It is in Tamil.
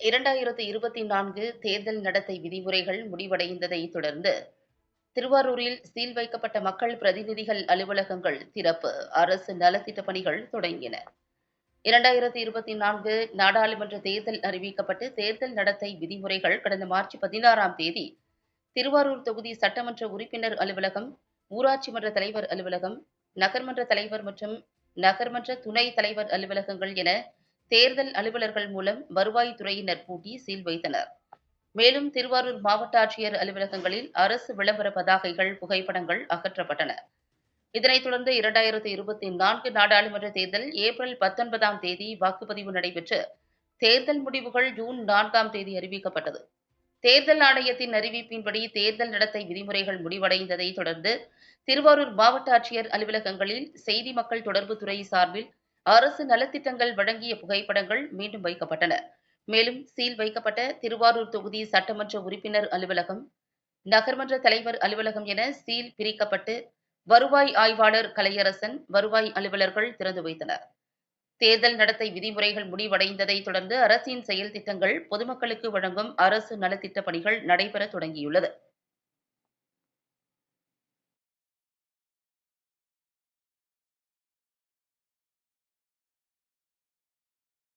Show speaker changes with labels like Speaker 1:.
Speaker 1: இரண்டாயிரத்து இருபத்தி நான்கு தேர்தல் நடத்தை விதிமுறைகள் முடிவடைந்ததை தொடர்ந்து திருவாரூரில் சீல் வைக்கப்பட்ட மக்கள் பிரதிநிதிகள் அலுவலகங்கள் திறப்பு. அரசு நலத்திட்ட பணிகள் தொடங்கின. இரண்டாயிரத்தி இருபத்தி நான்கு நாடாளுமன்ற தேர்தல் அறிவிக்கப்பட்டு தேர்தல் நடத்தை விதிமுறைகள் கடந்த மார்ச் பதினாறாம் தேதி திருவாரூர் தொகுதி சட்டமன்ற உறுப்பினர் அலுவலகம் ஊராட்சி மன்ற தலைவர் அலுவலகம் நகர்மன்ற தலைவர் மற்றும் நகர்மன்ற துணை தலைவர் அலுவலகங்கள் என தேர்தல் அலுவலர்கள் மூலம் வருவாய்த்துறையினர் பூட்டி சீல் வைத்தனர். மேலும் திருவாரூர் மாவட்ட ஆட்சியர் அலுவலகங்களில் அரசு விளம்பர பதாகைகள் புகைப்படங்கள் அகற்றப்பட்டன. இதனைத் தொடர்ந்து இரண்டாயிரத்தி இருபத்தி நான்கு நாடாளுமன்ற தேர்தல் ஏப்ரல் பத்தொன்பதாம் தேதி வாக்குப்பதிவு நடைபெற்று தேர்தல் முடிவுகள் ஜூன் நான்காம் தேதி அறிவிக்கப்பட்டது. தேர்தல் ஆணையத்தின் அறிவிப்பின்படி தேர்தல் நடத்தை விதிமுறைகள் முடிவடைந்ததை தொடர்ந்து திருவாரூர் மாவட்ட ஆட்சியர் அலுவலகங்களில் செய்தி மக்கள் தொடர்புத்துறை சார்பில் அரசு நலத்திட்டங்கள் வழங்கிய புகைப்படங்கள் மீண்டும் வைக்கப்பட்டன. மேலும் சீல் வைக்கப்பட்ட திருவாரூர் தொகுதி சட்டமன்ற உறுப்பினர் அலுவலகம் நகர்மன்ற தலைவர் அலுவலகம் என சீல் பிரிக்கப்பட்டு வருவாய் ஆய்வாளர் கலையரசன் வருவாய் அலுவலர்கள் திறந்து வைத்தனர். தேர்தல் நடத்தை விதிமுறைகள் முடிவடைந்ததை தொடர்ந்து அரசின் செயல் திட்டங்கள் பொதுமக்களுக்கு வழங்கும் அரசு நலத்திட்ட பணிகள் நடைபெற தொடங்கியுள்ளது.